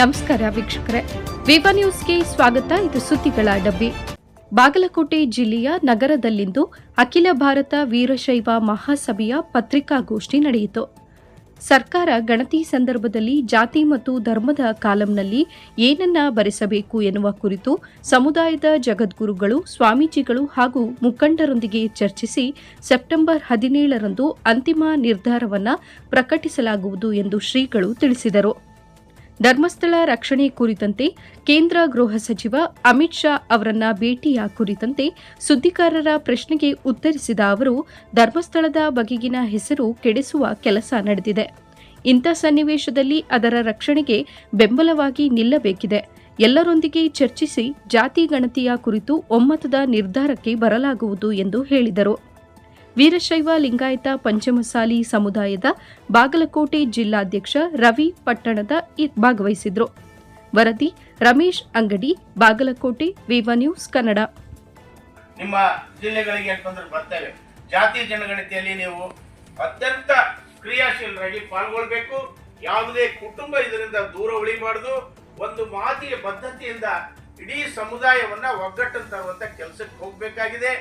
ನಮಸ್ಕಾರ ವೀಕ್ಷಕರೇ. ವಿವಾ ನ್ಯೂಸ್ಗೆ ಸ್ವಾಗತ. ಇದು ಸುದ್ದಿಗಳ ಡಬ್ಬಿ. ಬಾಗಲಕೋಟೆ ಜಿಲ್ಲೆಯ ನಗರದಲ್ಲಿಂದು ಅಖಿಲ ಭಾರತ ವೀರಶೈವ ಮಹಾಸಭೆಯ ಪತ್ರಿಕಾಗೋಷ್ಠಿ ನಡೆಯಿತು. ಸರ್ಕಾರ ಗಣತಿ ಸಂದರ್ಭದಲ್ಲಿ ಜಾತಿ ಮತ್ತು ಧರ್ಮದ ಕಾಲಂನಲ್ಲಿ ಏನನ್ನ ಬರೆಸಬೇಕು ಎನ್ನುವ ಕುರಿತು ಸಮುದಾಯದ ಜಗದ್ಗುರುಗಳು, ಸ್ವಾಮೀಜಿಗಳು ಹಾಗೂ ಮುಖಂಡರೊಂದಿಗೆ ಚರ್ಚಿಸಿ ಸೆಪ್ಟೆಂಬರ್ ಹದಿನೇಳರಂದು ಅಂತಿಮ ನಿರ್ಧಾರವನ್ನು ಪ್ರಕಟಿಸಲಾಗುವುದು ಎಂದು ಶ್ರೀಗಳು ತಿಳಿಸಿದರು. ಧರ್ಮಸ್ಥಳ ರಕ್ಷಣೆ ಕುರಿತಂತೆ ಕೇಂದ್ರ ಗೃಹ ಸಚಿವ ಅಮಿತ್ ಶಾ ಅವರನ್ನ ಭೇಟಿಯ ಕುರಿತಂತೆ ಸುದ್ದಿಗಾರರ ಪ್ರಶ್ನೆಗೆ ಉತ್ತರಿಸಿದ ಅವರು, ಧರ್ಮಸ್ಥಳದ ಬಗೆಗಿನ ಹೆಸರು ಕೆಡಿಸುವ ಕೆಲಸ ನಡೆದಿದೆ. ಇಂಥ ಸನ್ನಿವೇಶದಲ್ಲಿ ಅದರ ರಕ್ಷಣೆಗೆ ಬೆಂಬಲವಾಗಿ ನಿಲ್ಲಬೇಕಿದೆ. ಎಲ್ಲರೊಂದಿಗೆ ಚರ್ಚಿಸಿ ಜಾತಿ ಗಣತಿಯ ಕುರಿತು ಒಮ್ಮತದ ನಿರ್ಧಾರಕ್ಕೆ ಬರಲಾಗುವುದು ಎಂದು ಹೇಳಿದರು. ವೀರಶೈವ ಲಿಂಗಾಯತ ಪಂಚಮಸಾಲಿ ಸಮುದಾಯದ ಬಾಗಲಕೋಟೆ ಜಿಲ್ಲಾಧ್ಯಕ್ಷ ರವಿ ಪಟ್ಟಣದ ಭಾಗವಹಿಸಿದ್ರು. ವರದಿ ರಮೇಶ್ ಅಂಗಡಿ, ಬಾಗಲಕೋಟೆ, ವಿವ ನ್ಯೂಸ್ ಕನ್ನಡ. ನಿಮ್ಮ ಜಿಲ್ಲೆಗಳಿಗೆ ಅಂತಂದ್ರೆ ಬರ್ತೇವೆ. ಜಾತಿ ಜನಗಣತಿಯಲ್ಲಿ ನೀವು ಅತ್ಯಂತ ಕ್ರಿಯಾಶೀಲರಾಗಿ ಪಾಲ್ಗೊಳ್ಬೇಕು. ಯಾವುದೇ ಕುಟುಂಬ ಇದರಿಂದ ದೂರ ಉಳಿಬಾರ್ದು. ಒಂದು ಮಾತಿಗೆ ಬದ್ಧತೆಯಿಂದ ಇಡೀ ಸಮುದಾಯವನ್ನ ಒಗ್ಗಟ್ಟು ತರುವಂತ ಕೆಲಸಕ್ಕೆ ಹೋಗ್ಬೇಕಾಗಿದೆ.